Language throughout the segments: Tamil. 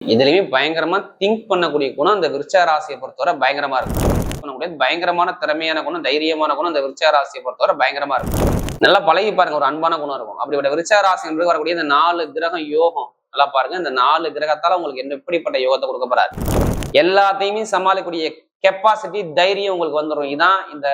இதுலயுமே பயங்கரமா திங்க் பண்ணக்கூடிய குணம் அந்த விருச்ச ராசியை பொறுத்தவரை பயங்கரமா இருக்கும் பண்ணக்கூடிய பயங்கரமான திறமையான குணம் தைரியமான குணம் அந்த விருச்ச ராசியை பொறுத்தவரை பயங்கரமா இருக்கும் நல்லா பழகி பாருங்க ஒரு அன்பான குணம் இருக்கும். அப்படிப்பட்ட விருச்ச ராசி என்பது வரக்கூடிய இந்த நாலு கிரகம் யோகம். நல்லா பாருங்க இந்த நாலு கிரகத்தால உங்களுக்கு என்ன எப்படிப்பட்ட யோகத்தை கொடுக்க போறாரு? எல்லாத்தையுமே சமாளிக்கக்கூடிய கெப்பாசிட்டி தைரியம் உங்களுக்கு வந்துடும் இதான் இந்த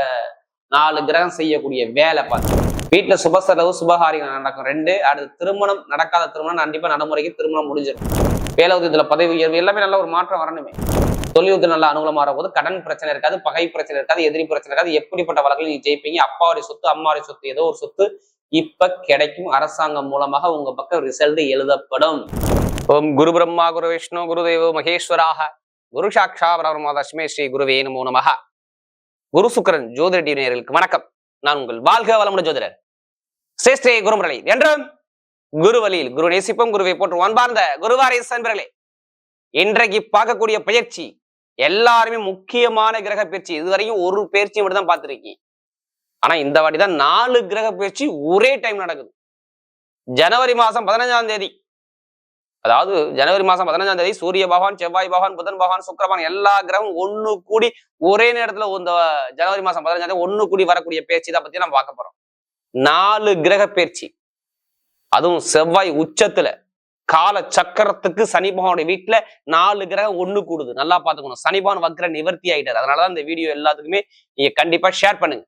நாலு கிரகம் செய்யக்கூடிய வேலை பார்த்து வீட்டுல சுப செலவு சுபகாரியம் நடக்கும். ரெண்டு அடுத்து திருமணம் நடக்காத திருமணம் கண்டிப்பா நடைமுறைக்கு திருமணம் முடிஞ்சிடும். வேலை பதவி உயர்வு எல்லாமே நல்ல ஒரு மாற்றம் வரணுமே. தொழில்நுட்பம் நல்ல அனுகூலமா போது கடன் பிரச்சனை இருக்காது பகை பிரச்சனை இருக்காது எதிரி பிரச்சனை இருக்காது. எப்படிப்பட்ட வழக்கில் நீங்க ஜெயிப்பீங்க? அப்பாவுடைய சொத்து அம்மாவுடைய சொத்து ஏதோ ஒரு சொத்து இப்ப கிடைக்கும். அரசாங்கம் மூலமாக உங்க பக்கம் ரிசல்ட் எழுதப்படும். ஓம் குரு பிரம்மா குரு விஷ்ணு குரு தெய்வ மகேஸ்வராக. குரு சாட்சா பரமாதஸ்மே ஸ்ரீ குருவே நமோ நமஹ குரு சுக்கரன் ஜோதிட நேயர்களுக்கு வணக்கம். நான் உங்கள் வாழ்க வளமுடன் ஜோதிடர். சிரேஷ்டே குருமுரளி. என்றும் குரு வழியில் குரு நேசிப்போம் குருவை போற்று அன்பார்ந்த குருவாரை சென்பர்களே. இன்றைக்கு பார்க்கக்கூடிய பயிற்சி எல்லாருமே முக்கியமான கிரக பயிற்சி. இதுவரையும் ஒரு பயிற்சி மட்டும் தான் பார்த்துருக்கீங்க. ஆனா இந்த வாட்டி தான் நாலு கிரக பயிற்சி ஒரே டைம் நடக்குது. ஜனவரி மாசம் பதினஞ்சாம் தேதி. அதாவது ஜனவரி மாசம் பதினஞ்சாம் தேதி சூரிய பகவான் செவ்வாய் பகவான் புதன் பகவான் சுக்கிரபகவான் எல்லா கிரகமும் ஒண்ணு கூடி ஒரே நேரத்துல இந்த ஜனவரி மாசம் பதினஞ்சாம் தேதி ஒண்ணு கூடி வரக்கூடிய பேச்சு தான் பத்தி நம்ம பார்க்க போறோம். நாலு கிரக பயிற்சி. அதுவும் செவ்வாய் உச்சத்துல கால சக்கரத்துக்கு சனிபகவானுடைய வீட்டுல நாலு கிரகம் ஒண்ணு கூடுது. நல்லா பாத்துக்கணும் சனிபகவான் வக்ர நிவர்த்தி ஆயிட்டாரு. அதனாலதான் இந்த வீடியோ எல்லாத்துக்குமே நீங்க கண்டிப்பா ஷேர் பண்ணுங்க.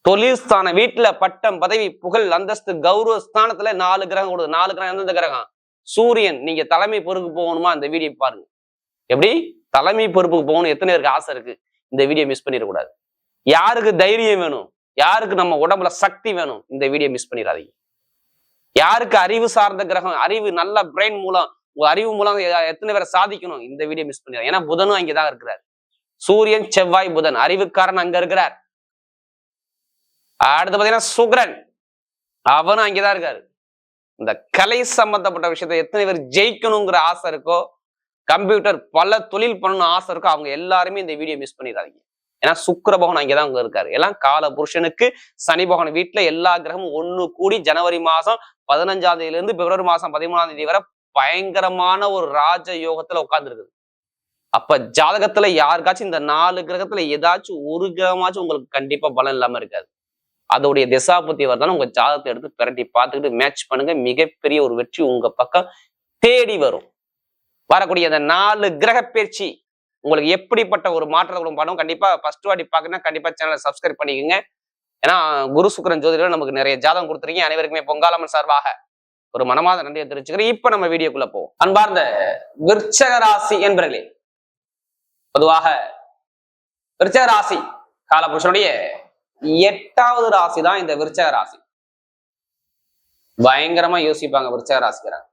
தொழில் ஸ்தான வீட்டுல பட்டம் பதவி புகழ் அந்தஸ்து கௌரவ ஸ்தானத்துல நாலு கிரகம் கூடுது. நாலு கிரகம் எந்தெந்த கிரகம்? சூரியன். நீங்க தலைமை பொறுப்பு போகணுமா? இந்த வீடியோ பாருங்க. எப்படி? தலைமை பொறுப்புக்கு போகணும். எத்தனை பேருக்கு ஆசை இருக்கு? இந்த வீடியோ மிஸ் பண்ணிடக்கூடாது. யாருக்கு தைரியம் வேணும்? யாருக்கு நம்ம உடம்புல சக்தி வேணும்? இந்த வீடியோ மிஸ் பண்ணிடாதீங்க. யாருக்கு அறிவு சார்ந்த கிரகம் அறிவு நல்ல பிரெயின் மூலம் உங்க அறிவு மூலம் எத்தனை பேரை சாதிக்கணும்? இந்த வீடியோ மிஸ் பண்ணிடாது ஏன்னா புதனும் அங்கேதான் இருக்கிறார். சூரியன் செவ்வாய் புதன். அறிவுக்காரன் அங்க இருக்கிறார். அடுத்து பாத்தீங்கன்னா சுக்ரன். அவனும் அங்கேதான் இருக்காரு. இந்த கலை சம்பந்தப்பட்ட விஷயத்தை எத்தனை பேர் ஜெயிக்கணுங்கிற ஆசை இருக்கோ கம்ப்யூட்டர் பல தொழில் பண்ணணும் ஆசை இருக்கோ அவங்க எல்லாருமே இந்த வீடியோ மிஸ் பண்ணிடாதீங்க. ஏன்னா சுக்கர பகவான் அங்கேதான் அங்க இருக்காரு. எல்லாம் கால புருஷனுக்கு சனி பகவான் வீட்டுல எல்லா கிரகமும் ஒண்ணு கூடி ஜனவரி மாசம் பதினஞ்சாம் தேதியில இருந்து பிப்ரவரி மாசம் பதிமூணாம் தேதி வரை பயங்கரமான ஒரு ராஜ யோகத்துல உட்கார்ந்துருக்குது. அப்ப ஜாதகத்துல யாருக்காச்சும் இந்த நாலு கிரகத்துல ஏதாச்சும் ஒரு கிரகமாச்சும் உங்களுக்கு கண்டிப்பா பலம் இல்லாம இருக்காது. அதோடைய திசாபுத்தி வரதான உங்க ஜாதகத்தை எடுத்து பிரட்டி பார்த்துக்கிட்டு மேட்ச் பண்ணுங்க. மிகப்பெரிய ஒரு வெற்றி உங்க பக்கம் தேடி வரும். வரக்கூடிய அந்த நாலு கிரக பயிற்சி உங்களுக்கு எப்படிப்பட்ட ஒரு மாற்றத்தை பண்ணும் கண்டிப்பா ஃபர்ஸ்ட் வாட்டி பார்க்கணும்னா கண்டிப்பா சேனலை சப்ஸ்கிரைப் பண்ணிக்கோங்க. ஏன்னா குரு சுக்கரன் ஜோதிடம் நமக்கு நிறைய ஜாதகம் கொடுத்துருக்கீங்க. அனைவருக்குமே பொங்காலம்மன் சார்பாக ஒரு மனமாத நன்றியை தெரிவிச்சுக்கிறேன். இப்ப நம்ம வீடியோக்குள்ள போவோம். அன்பார்ந்த விருச்சக ராசி என்பர்களே பொதுவாக விருச்சக ராசி காலபுருஷனுடைய எட்டாவது ராசி தான் இந்த விருச்சக ராசி. பயங்கரமா யோசிப்பாங்க விருச்சக ராசிக்கிறாங்க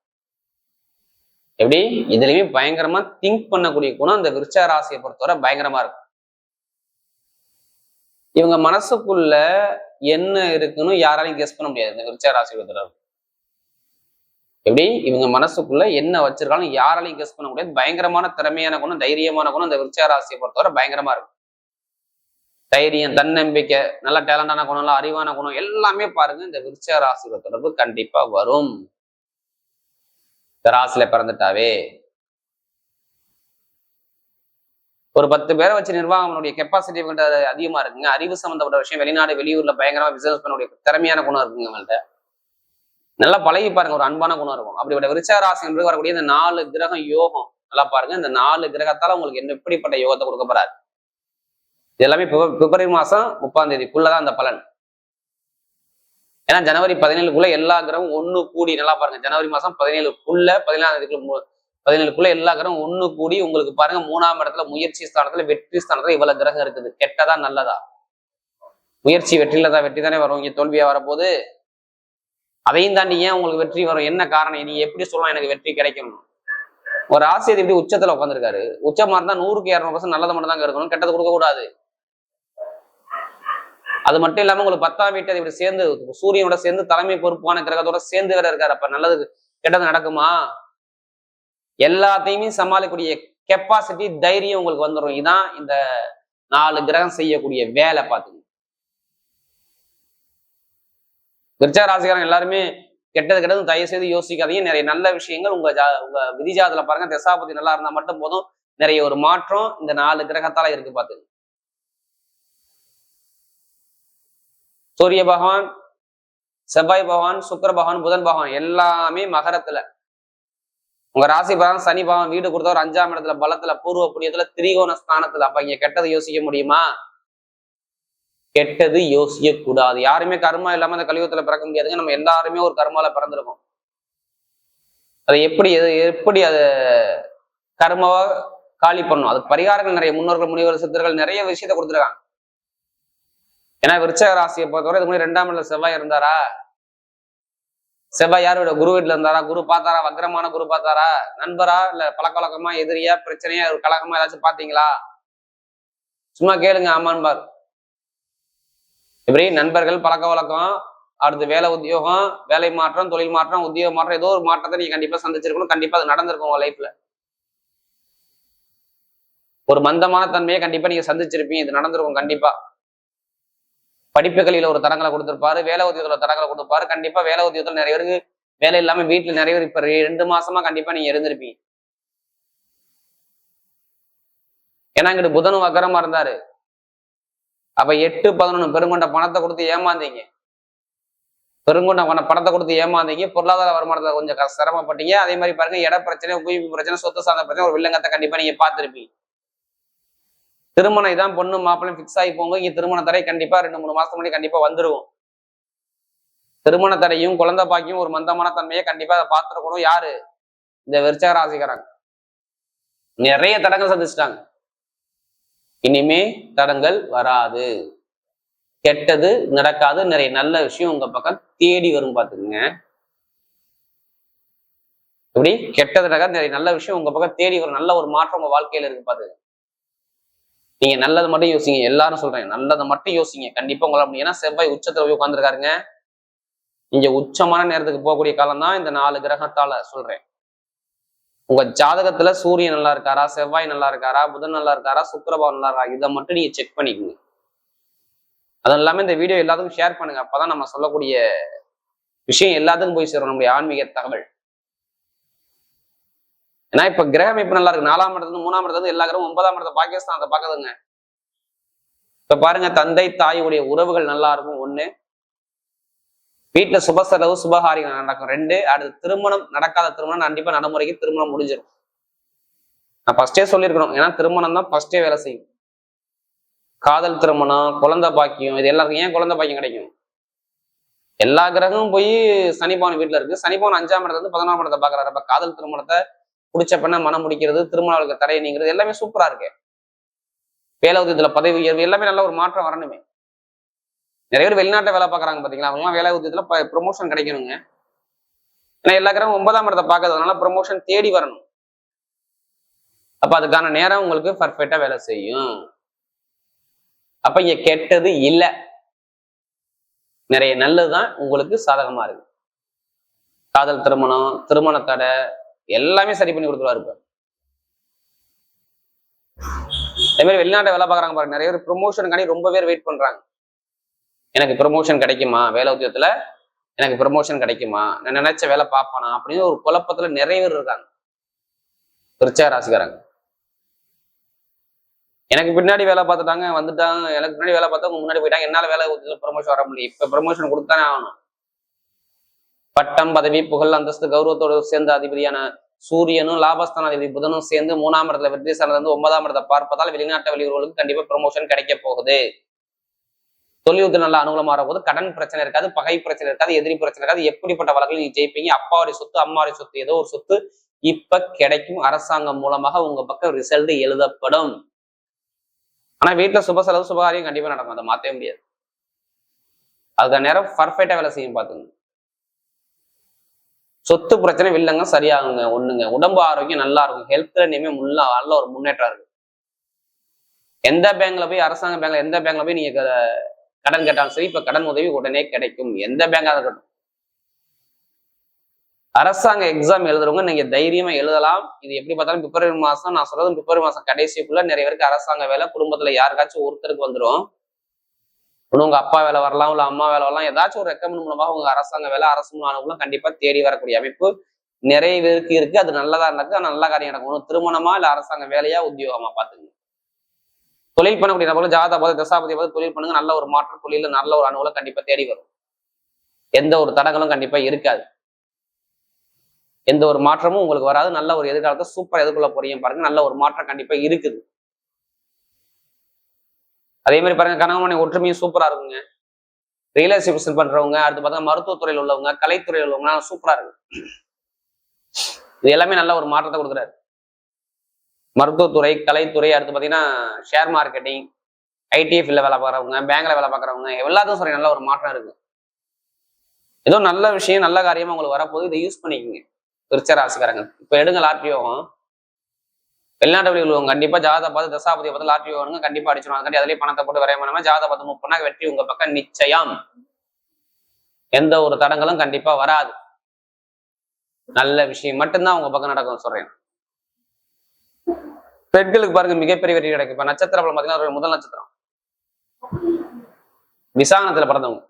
எப்படி? இதுலயுமே பயங்கரமா திங்க் பண்ணக்கூடிய குணம் அந்த விருச்சக ராசியை பொறுத்தவரை பயங்கரமா இருக்கும். இவங்க மனசுக்குள்ள என்ன இருக்குன்னு யாராலையும் கெஸ் பண்ண முடியாது. இந்த விருச்சக ராசி எப்படி? இவங்க மனசுக்குள்ள என்ன வச்சிருக்காலும் யாராலையும் கெஸ் பண்ண முடியாது. பயங்கரமான திறமையான குணம் தைரியமான குணம் இந்த விருச்சக ராசியை பொறுத்தவரை பயங்கரமா இருக்கும். தைரியம் தன்னம்பிக்கை நல்ல டேலண்டான குணம் நல்ல அறிவான குணம் எல்லாமே பாருங்க இந்த விருச்சக ராசியோட தொடர்பு கண்டிப்பா வரும். இந்த ராசியில பிறந்துட்டாவே. ஒரு பத்து பேரை வச்சு நிர்வாகம் கெப்பாசிட்டி கெப்பாசிட்டி அதிகமா இருக்குங்க. அறிவு சம்பந்தப்பட்ட விஷயம் வெளிநாடு வெளியூர்ல பயங்கரமா பிசினஸ் பண்ணக்கூடிய திறமையான குணம் இருக்குங்க அவங்கள்ட்ட நல்லா பழகி பாருங்க ஒரு அன்பான குணம் இருக்கும். அப்படிப்பட்ட விருச்சா ராசி என்பது வரக்கூடிய இந்த நாலு கிரகம் யோகம். நல்லா பாருங்க இந்த நாலு கிரகத்தால உங்களுக்கு என்ன எப்படிப்பட்ட யோகத்தை கொடுக்க போறாரு. இது எல்லாமே பிப்ரவரி மாசம் முப்பாம் தேதிக்குள்ளதான் அந்த பலன். ஏன்னா ஜனவரி பதினேழுக்குள்ள எல்லா கிரகம் ஒன்று கூடி நல்லா பாருங்க ஜனவரி மாசம் பதினேழுக்குள்ள பதினேழாம் தேதிக்குள்ள பதினேழுக்குள்ள எல்லா கிரகம் ஒன்று கூடி உங்களுக்கு பாருங்க மூணாம் இடத்துல முயற்சி ஸ்தானத்துல வெற்றி ஸ்தானத்துல இவ்வளவு கிரகம் இருக்குது. கெட்டதா நல்லதா? முயற்சி வெற்றியில தான் வெற்றி தானே வரும். இங்க தோல்வியா வரப்போது அதையும் தாண்டி ஏன் உங்களுக்கு வெற்றி வரும்? என்ன காரணம்? நீ எப்படி சொல்லலாம் எனக்கு வெற்றி கிடைக்கும்? ஒரு ஆசிரியர் எப்படி உச்சத்துல உட்காந்துருக்காரு உச்சமா இருந்தா நூறுக்கு இரநூறு பர்சன்ட் நல்லது மட்டும் தான் இருக்கணும். கெட்டது கொடுக்க கூடாது அது மட்டும் இல்லாம உங்களுக்கு பத்தாம் வீட்டு அது சேர்ந்து சூரியனோட சேர்ந்து தலைமை பொறுப்பான கிரகத்தோட சேர்ந்து வேற இருக்காரு. அப்ப நல்லது கெட்டது நடக்குமா? எல்லாத்தையுமே சமாளிக்கக்கூடிய கெப்பாசிட்டி தைரியம் உங்களுக்கு வந்துடும் இதான் இந்த நாலு கிரகம் செய்யக்கூடிய வேலை பார்த்துங்க விருச்சா ராசிக்காரங்க எல்லாருமே கெட்டது கெட்டது தயவு செய்து யோசிக்காதீங்க. நிறைய நல்ல விஷயங்கள் உங்க ஜா உங்க விதிஜாதத்துல பாருங்க. தசாபதி நல்லா இருந்தா மட்டும் போதும். நிறைய ஒரு மாற்றம் இந்த நாலு கிரகத்தால இருக்கு பாத்துங்க சூரிய பகவான் செவ்வாய் பகவான் சுக்கர பகவான் புதன் பகவான் எல்லாமே மகரத்துல. உங்க ராசி பகவான் சனி பகவான் வீடு கொடுத்தவர் அஞ்சாம் இடத்துல பலத்துல பூர்வ புண்ணியத்துல திரிகோண ஸ்தானத்துல. அப்ப இங்க கெட்டதை யோசிக்க முடியுமா? கெட்டது யோசிக்க கூடாது யாருமே கர்மா இல்லாம அந்த கலியுகத்துல பிறக்க முடியாதுங்க. நம்ம எல்லாருமே ஒரு கர்மால பிறந்திருக்கோம். அதை எப்படி எது எப்படி அது கர்மாவா காலி பண்ணும்? அது பரிகாரங்கள் நிறைய முன்னோர்கள் முனிவர் சித்தர்கள் நிறைய விஷயத்த கொடுத்துருக்காங்க. ஏன்னா விருச்சக ராசியை பொறுத்தவரை இதுக்கு முன்னாடி ரெண்டாம் இடத்துல செவ்வாய் இருந்தாரா? செவ்வாய் யாரோட? குரு வீட்டுல இருந்தாரா? குரு பார்த்தாரா? வக்ரமான குரு பார்த்தாரா? நண்பரா? இல்ல பழக்க வழக்கமா எதிரியா பிரச்சனையா ஒரு கழகமா ஏதாச்சும் பாத்தீங்களா சும்மா கேளுங்க ஆமான்பார் இப்படி நண்பர்கள் பழக்க வழக்கம் அடுத்து வேலை உத்தியோகம் வேலை மாற்றம் தொழில் மாற்றம் உத்தியோக மாற்றம் ஏதோ ஒரு மாற்றத்தை நீங்க கண்டிப்பா சந்திச்சிருக்கணும். கண்டிப்பா அது நடந்திருக்கும் உங்க லைஃப்ல ஒரு மந்தமான தன்மையை கண்டிப்பா நீங்க சந்திச்சிருப்பீங்க. இது நடந்திருக்கும் கண்டிப்பா. படிப்புகளில் ஒரு தரங்களை கொடுத்துருப்பாரு வேலை உத்தியோகத்துல ஒரு தரங்களை கொடுத்திருப்பாரு கண்டிப்பா வேலை உத்தியோகத்துல நிறைய பேருக்கு வேலை இல்லாம வீட்டுல நிறைய பேர் இப்ப ரெண்டு மாசமா கண்டிப்பா நீங்க இருந்திருப்பீங்க. ஏன்னா இங்கிட்டு புதனும் வக்கரமா இருந்தாரு. அப்ப எட்டு பதினொன்னு பெருங்கொண்ட பணத்தை கொடுத்து ஏமாந்தீங்க. பெருங்கொண்ட பண பணத்தை கொடுத்து ஏமாந்தீங்க. பொருளாதார வருமானத்தை கொஞ்சம் சிரமப்பட்டீங்க. அதே மாதிரி பாருங்க இட பிரச்சனை குவிப்பு பிரச்சனை சொத்து சார்ந்த பிரச்சனை ஒரு வில்லங்கத்தை கண்டிப்பா நீங்க பார்த்திருப்பீங்க. திருமணம் இதான் பொண்ணு மாப்பிள்ளையும் ஃபிக்ஸ் ஆகி போங்க. இங்க திருமண தடை கண்டிப்பா ரெண்டு மூணு மாசத்துக்கு முன்னாடி கண்டிப்பா வந்துருவோம். திருமண தடையும் குழந்தை பாக்கியும் ஒரு மந்தமான தன்மையை கண்டிப்பா அதை பார்த்துருக்கணும். யாரு? இந்த விருச்சக ராசிக்காரங்க. நிறைய தடங்கள் சந்திச்சிட்டாங்க. இனிமே தடங்கள் வராது. கெட்டது நடக்காது. நிறைய நல்ல விஷயம் உங்க பக்கம் தேடி வரும் பாத்துக்கங்க இப்படி கெட்டது நடக்காது. நிறைய நல்ல விஷயம் உங்க பக்கம் தேடி வரும். நல்ல ஒரு மாற்றம் உங்க வாழ்க்கையில இருக்கு பாத்துங்க நீங்க நல்லது மட்டும் யோசிங்க. எல்லாரும் சொல்றேன். நல்லதை மட்டும் யோசிங்க. கண்டிப்பா உங்களை அப்படி ஏன்னா செவ்வாய் உச்சத்துல போய் உட்காந்துருக்காருங்க இங்க உச்சமான நேரத்துக்கு போகக்கூடிய காலம் தான் இந்த நாலு கிரகத்தால சொல்றேன். உங்க ஜாதகத்துல சூரியன் நல்லா இருக்காரா? செவ்வாய் நல்லா இருக்காரா? புதன் நல்லா இருக்காரா? சுக்கரபாவம் நல்லா இருக்கா இதை மட்டும் நீங்க செக் பண்ணிக்கோங்க. அது இல்லாம இந்த வீடியோ எல்லாத்துக்கும் ஷேர் பண்ணுங்க. அப்பதான் நம்ம சொல்லக்கூடிய விஷயம் எல்லாத்துக்கும் போய் சேரும். நம்முடைய ஆன்மீக தகவல். ஏன்னா இப்ப கிரக அமைப்பு நல்லா இருக்கு. நாலாம் இடத்துல மூணாம் இடத்துல இருந்து எல்லா கிரகம் ஒன்பதாம் இடத்த பாகிஸ்தான் அதை பாக்குதுங்க இப்ப பாருங்க தந்தை தாயுடைய உறவுகள் நல்லா இருக்கும். ஒண்ணு வீட்டுல சுப செலவு நடக்கும். ரெண்டு அடுத்து திருமணம் நடக்காத திருமணம் கண்டிப்பா நடைமுறைக்கு திருமணம் முடிஞ்சிடும். நான் ஃபர்ஸ்டே சொல்லியிருக்கணும். ஏன்னா திருமணம் தான் ஃபர்ஸ்டே வேலை செய்யும். காதல் திருமணம் குழந்தை பாக்கியம் இது எல்லாருக்கும் ஏன் குழந்தை பாக்கியம் கிடைக்கும்? எல்லா கிரகமும் போய் சனிபவன் வீட்டுல இருக்கு. சனிபவன் அஞ்சாம் இடத்துல இருந்து பதினொன்றாம் இடத்தை பாக்குறாரு அப்ப காதல் திருமணத்தை பிடிச்ச பெண்ணை மனம் முடிக்கிறது திருமண வாழ்க்கை தடையை நீங்கிறது எல்லாமே சூப்பரா இருக்கு. வேலை உத்தியத்துல பதவி உயர்வு எல்லாமே நல்ல ஒரு மாற்றம் வரணுமே. நிறைய பேர் வெளிநாட்டை வேலை பார்க்குறாங்க பாத்தீங்களா? அவங்களாம் வேலை உத்தியத்துல ப்ரொமோஷன் கிடைக்கணுங்க. ஏன்னா எல்லா கிரகம் ஒன்பதாம் இடத்தை பார்க்கறதுனால ப்ரொமோஷன் தேடி வரணும். அப்ப அதுக்கான நேரம் உங்களுக்கு பர்ஃபெக்டா வேலை செய்யும். அப்ப இங்க கெட்டது இல்ல. நிறைய நல்லதுதான் உங்களுக்கு சாதகமா இருக்கு. காதல் திருமணம் திருமண தடை எல்லாமே சரி பண்ணி கொடுத்துருவாரு இப்போ. அதே மாதிரி வெளிநாட்டை வேலை பார்க்குறாங்க பாருங்க நிறைய பேர் ப்ரொமோஷனுக்காண்டி ரொம்ப பேர் வெயிட் பண்றாங்க. எனக்கு ப்ரொமோஷன் கிடைக்குமா? வேலை உத்தியோகத்துல எனக்கு ப்ரொமோஷன் கிடைக்குமா? நான் நினைச்ச வேலை பார்ப்பானா? அப்படின்னு ஒரு குழப்பத்துல நிறைய பேர் இருக்காங்க. திருச்சா ராசிக்காரங்க. எனக்கு பின்னாடி வேலை பார்த்துட்டாங்க வந்துட்டாங்க எனக்கு பின்னாடி வேலை பார்த்தவங்க முன்னாடி போயிட்டாங்க என்னால வேலை ப்ரொமோஷன் வர முடியும் இப்போ ப்ரொமோஷன் கொடுத்தானே ஆகணும். பட்டம் பதவி புகழ் அந்தஸ்து கௌரவத்தோடு சேர்ந்த அதிபதியான சூரியனும் லாபஸ்தான அதிபதி புதனும் சேர்ந்து மூணாம் இடத்துல வெற்றி சார்ந்து ஒன்பதாம் இடத்தை பார்ப்பதால் வெளிநாட்டு வெளியூர்களுக்கு கண்டிப்பா ப்ரொமோஷன் கிடைக்க போகுது. தொழிலுக்கு நல்ல அனுகூலமா போது கடன் பிரச்சனை இருக்காது பகை பிரச்சனை இருக்காது எதிரி பிரச்சனை இருக்காது. எப்படிப்பட்ட வழக்கில் நீங்க ஜெயிப்பீங்க? அப்பாவுடைய சொத்து அம்மாவுடைய சொத்து ஏதோ ஒரு சொத்து இப்ப கிடைக்கும். அரசாங்கம் மூலமாக உங்க பக்கம் ரிசல்ட் எழுதப்படும். ஆனா வீட்டுல சுப செலவு சுபகாரியம் கண்டிப்பா நடக்கும். அதை மாத்தவே முடியாது. அதுக்கு நேரம் பர்ஃபெக்டா வேலை செய்யும் பாத்துங்க சொத்து பிரச்சனை இல்லைங்க சரியாகுங்க ஒண்ணுங்க. உடம்பு ஆரோக்கியம் நல்லா இருக்கும். ஹெல்த்ல இனிமே முன்ன நல்ல ஒரு முன்னேற்றம் இருக்கு. எந்த பேங்க்ல போய் அரசாங்க பேங்க்ல எந்த பேங்க்ல போய் நீங்க கடன் கேட்டாலும் சரி இப்ப கடன் உதவி உடனே கிடைக்கும். எந்த பேங்கா இருக்கட்டும். அரசாங்க எக்ஸாம் எழுதுறவங்க நீங்க தைரியமா எழுதலாம். இது எப்படி பார்த்தாலும் பிப்ரவரி மாசம் நான் சொல்றது பிப்ரவரி மாசம் கடைசிக்குள்ள நிறைய பேருக்கு அரசாங்க வேலை குடும்பத்துல யாருக்காச்சும் ஒருத்தருக்கு வந்துடும் இன்னும் உங்க அப்பா வேலை வரலாம் இல்ல அம்மா வேலை வரலாம் ஏதாச்சும் ஒரு ரெக்கமெண்ட் மூலமாக உங்க அரசாங்க வேலை அரசு மூலம் கண்டிப்பா தேடி வரக்கூடிய அமைப்பு நிறைய பேருக்கு இருக்கு. அது நல்லதா இருந்தாக்கு அது நல்ல காரியம் நடக்கும். ஒண்ணு திருமணமா இல்ல அரசாங்க வேலையா உத்தியோகமா பாத்துங்க தொழில் பண்ணக்கூடிய நபர்கள் ஜாதா பார்த்து தசாபதி பார்த்து தொழில் பண்ணுங்க. நல்ல ஒரு மாற்றம் தொழில நல்ல ஒரு அனுகூலம் கண்டிப்பா தேடி வரும். எந்த ஒரு தடங்களும் கண்டிப்பா இருக்காது. எந்த ஒரு மாற்றமும் உங்களுக்கு வராது. நல்ல ஒரு எதிர்காலத்தை சூப்பர் எதிர்கொள்ள போறீங்க பாருங்க. நல்ல ஒரு மாற்றம் கண்டிப்பா இருக்குது. அதே மாதிரி பாருங்க கனகமணி ஒற்றுமையும் சூப்பரா இருக்குங்க. ரியல் எஸ்டேட் பண்றவங்க அடுத்து பார்த்தா மருத்துவத்துறையில் உள்ளவங்க கலைத்துறையில் உள்ளவங்க சூப்பரா இருக்கு. இது எல்லாமே நல்ல ஒரு மாற்றத்தை கொடுக்குறாரு. மருத்துவத்துறை கலைத்துறை அடுத்து பார்த்தீங்கன்னா ஷேர் மார்க்கெட்டிங் ஐடிஎஃப்ல வேலை பார்க்குறவங்க பேங்க்ல வேலை பார்க்குறவங்க எல்லாத்துக்கும் சரி நல்ல ஒரு மாற்றம் இருக்கு. ஏதோ நல்ல விஷயம் நல்ல காரியமா உங்களுக்கு வரப்போகுது இதை யூஸ் பண்ணிக்கோங்க. திருச்சராசிக்காரங்க இப்போ எடுங்க லாட்ரி யோகம் வெளிநாட்டு வெளியில் கண்டிப்பா ஜாதக பார்த்து தசாபதியை பார்த்து லாட்ரி வாங்க கண்டிப்பா அடிச்சிடும் அதுக்காண்டி அதுலேயே பணத்தை போட்டு வரைய பண்ணாம ஜாதக பார்த்து மூவ் பண்ணா வெற்றி உங்க பக்கம் நிச்சயம். எந்த ஒரு தடங்களும் கண்டிப்பா வராது. நல்ல விஷயம் மட்டும்தான் உங்க பக்கம் நடக்கும் சொல்றேன். பெண்களுக்கு பாருங்க மிகப்பெரிய வெற்றி கிடைக்கும். இப்ப நட்சத்திர பாத்தீங்கன்னா ஒரு முதல் நட்சத்திரம். விசாகனத்துல பிறந்தவங்க.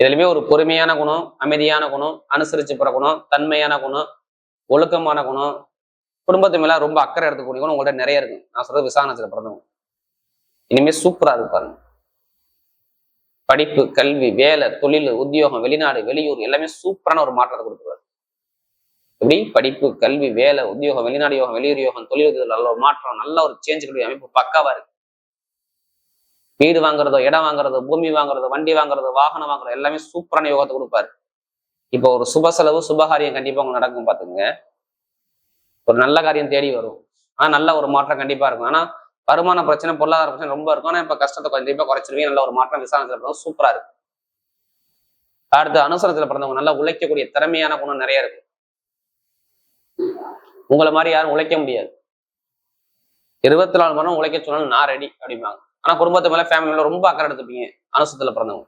இதுலயுமே ஒரு பொறுமையான குணம் அமைதியான குணம் அனுசரிச்சு போற குணம் தன்மையான குணம் ஒழுக்கமான குணம் குடும்பத்து மேல ரொம்ப அக்கறை எடுத்துக்கூடிய உங்கள்ட்ட நிறைய இருக்கு. நான் சொல்றது விசாரணத்துல பிறந்தவங்க இனிமே சூப்பரா இருக்கு பாருங்க. படிப்பு கல்வி வேலை தொழில் உத்தியோகம் வெளிநாடு வெளியூர் எல்லாமே சூப்பரான ஒரு மாற்றத்தை கொடுத்துருவாரு. எப்படி? படிப்பு கல்வி வேலை உத்தியோகம் வெளிநாடு யோகம் வெளியூர் யோகம் தொழில் நல்ல ஒரு மாற்றம் நல்ல ஒரு சேஞ்ச் கூடிய அமைப்பு பக்காவா இருக்கு. வீடு வாங்குறதோ இடம் வாங்குறதோ பூமி வாங்குறதோ வண்டி வாங்குறதோ வாகனம் வாங்குறதோ எல்லாமே சூப்பரான யோகத்தை கொடுப்பாரு. இப்போ ஒரு சுப செலவு சுபகாரியம் கண்டிப்பா உங்களுக்கு நடக்கும் பாத்துங்க ஒரு நல்ல காரியம் தேடி வரும். ஆனா நல்ல ஒரு மாற்றம் கண்டிப்பா இருக்கும். ஆனா வருமான பிரச்சனை பொருளாதார பிரச்சனை ரொம்ப இருக்கும். ஆனா இப்ப கஷ்டத்தை கண்டிப்பா குறைச்சிருவீங்க. நல்ல ஒரு மாற்றம் விசாரணை பிறகு சூப்பரா இருக்கு அடுத்து அனுசரத்தில் பிறந்தவங்க நல்லா உழைக்கக்கூடிய திறமையான குணம் நிறைய இருக்கு. உங்களை மாதிரி யாரும் உழைக்க முடியாது. இருபத்தி நாலு மணி உழைக்க சொன்னாலும் நான் ரெடி அப்படிம்பாங்க. ஆனா குடும்பத்து மேல ஃபேமிலியில ரொம்ப அக்கறை எடுத்துப்பீங்க. அனுசத்துல பிறந்தவங்க.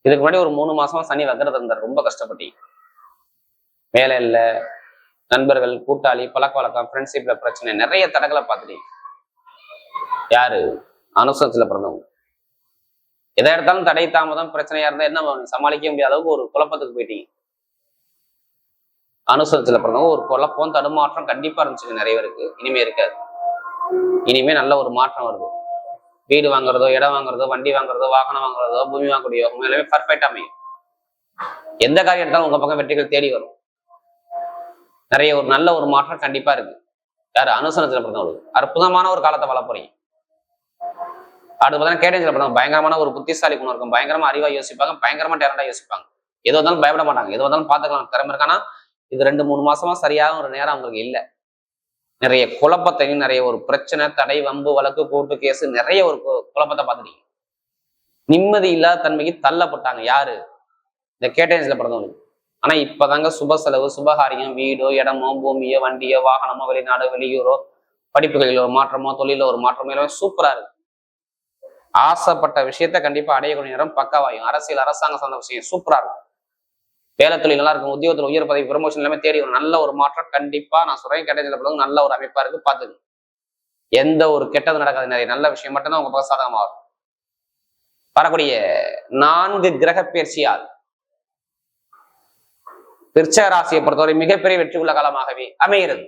இதுக்கு முன்னாடி ஒரு மூணு மாசமா சனி வக்கரத்துல இருந்தார். ரொம்ப கஷ்டப்பட்டீங்க. வேலை இல்ல. நண்பர்கள் கூட்டாளி பழக்க வழக்கம் ஃப்ரெண்ட்ஷிப்ல பிரச்சனை நிறைய தடங்களை பார்த்துட்டீங்க. யாரு? அனுசரத்துல பிறந்தவங்க. எதை எடுத்தாலும் தடை தாமதம் பிரச்சனையா இருந்தா என்ன சமாளிக்க முடியாத அளவுக்கு ஒரு குழப்பத்துக்கு போயிட்டீங்க. அனுசரத்துல பிறந்தவங்க ஒரு குழப்பம் தடுமாற்றம் கண்டிப்பா இருந்துச்சு நிறைய பேருக்கு. இனிமே இருக்காது. இனிமே நல்ல ஒரு மாற்றம் வருது. வீடு வாங்குறதோ இடம் வாங்குறதோ வண்டி வாங்குறதோ வாகனம் வாங்குறதோ பூமி வாங்கக்கூடிய யோகம் எல்லாமே பர்ஃபெக்ட் அமையும். எந்த காரியம் எடுத்தாலும் உங்க பக்கம் வெற்றிகள் தேடி வரும். நிறைய ஒரு நல்ல ஒரு மாற்றம் கண்டிப்பா இருக்கு. யாரு? அனுசரணத்துல பிறந்தவங்களுக்கு அற்புதமான ஒரு காலத்தை வாழ போறீங்க. அடுத்து பார்த்தீங்கன்னா கேட்டேஜ்ல பிறந்தவங்க பயங்கரமான ஒரு புத்திசாலி குணம் இருக்கும். பயங்கரமா அறிவா யோசிப்பாங்க பயங்கரமா டேரண்டா யோசிப்பாங்க. எது வந்தாலும் பயப்பட மாட்டாங்க. எது வந்தாலும் பாத்துக்கலாம் திறமை இருக்கானா இது ரெண்டு மூணு மாசமா சரியான ஒரு நேரம் அவங்களுக்கு இல்லை. நிறைய குழப்பத்தையும் நிறைய ஒரு பிரச்சனை தடை வம்பு வழக்கு கோர்ட்டு கேஸ் நிறைய ஒரு கு- குழப்பத்தை பார்த்துட்டீங்க. நிம்மதி இல்லாத தன்மைக்கு தள்ளப்பட்டாங்க. யாரு? இந்த கேட்டேஜ்ல பிறந்தவங்களுக்கு ஆனா இப்பதாங்க சுப செலவு சுபகாரியம் வீடோ இடமோ பூமியோ வண்டியோ வாகனமோ வெளிநாடோ வெளியூரோ படிப்புகளில் ஒரு மாற்றமோ தொழில ஒரு மாற்றமோ எல்லாமே சூப்பரா இருக்கு. ஆசைப்பட்ட விஷயத்த கண்டிப்பா அடையக்கூடிய நேரம் பக்கவாயும் அரசியல் அரசாங்கம் சார்ந்த விஷயம் சூப்பரா இருக்கும். வேலை தொழில் நல்லா இருக்கும் உத்தியோகத்தில் உயர் பதவி ப்ரமோஷன் எல்லாமே தேடி ஒரு நல்ல ஒரு மாற்றம் கண்டிப்பா நான் சொல்றேன் கேட்டேஜ்ல பிறகு நல்ல ஒரு அமைப்பா இருக்கு பாத்துக்கணும் எந்த ஒரு கெட்டது நடக்காது நிறைய நல்ல விஷயம் மட்டும்தான் உங்க பக்கம் சாதகமா வரும். வரக்கூடிய நான்கு கிரக பயிற்சியால் விருச்சக ராசியை பொறுத்தவரை மிகப்பெரிய வெற்றி உள்ள காலமாகவே அமைகிறது.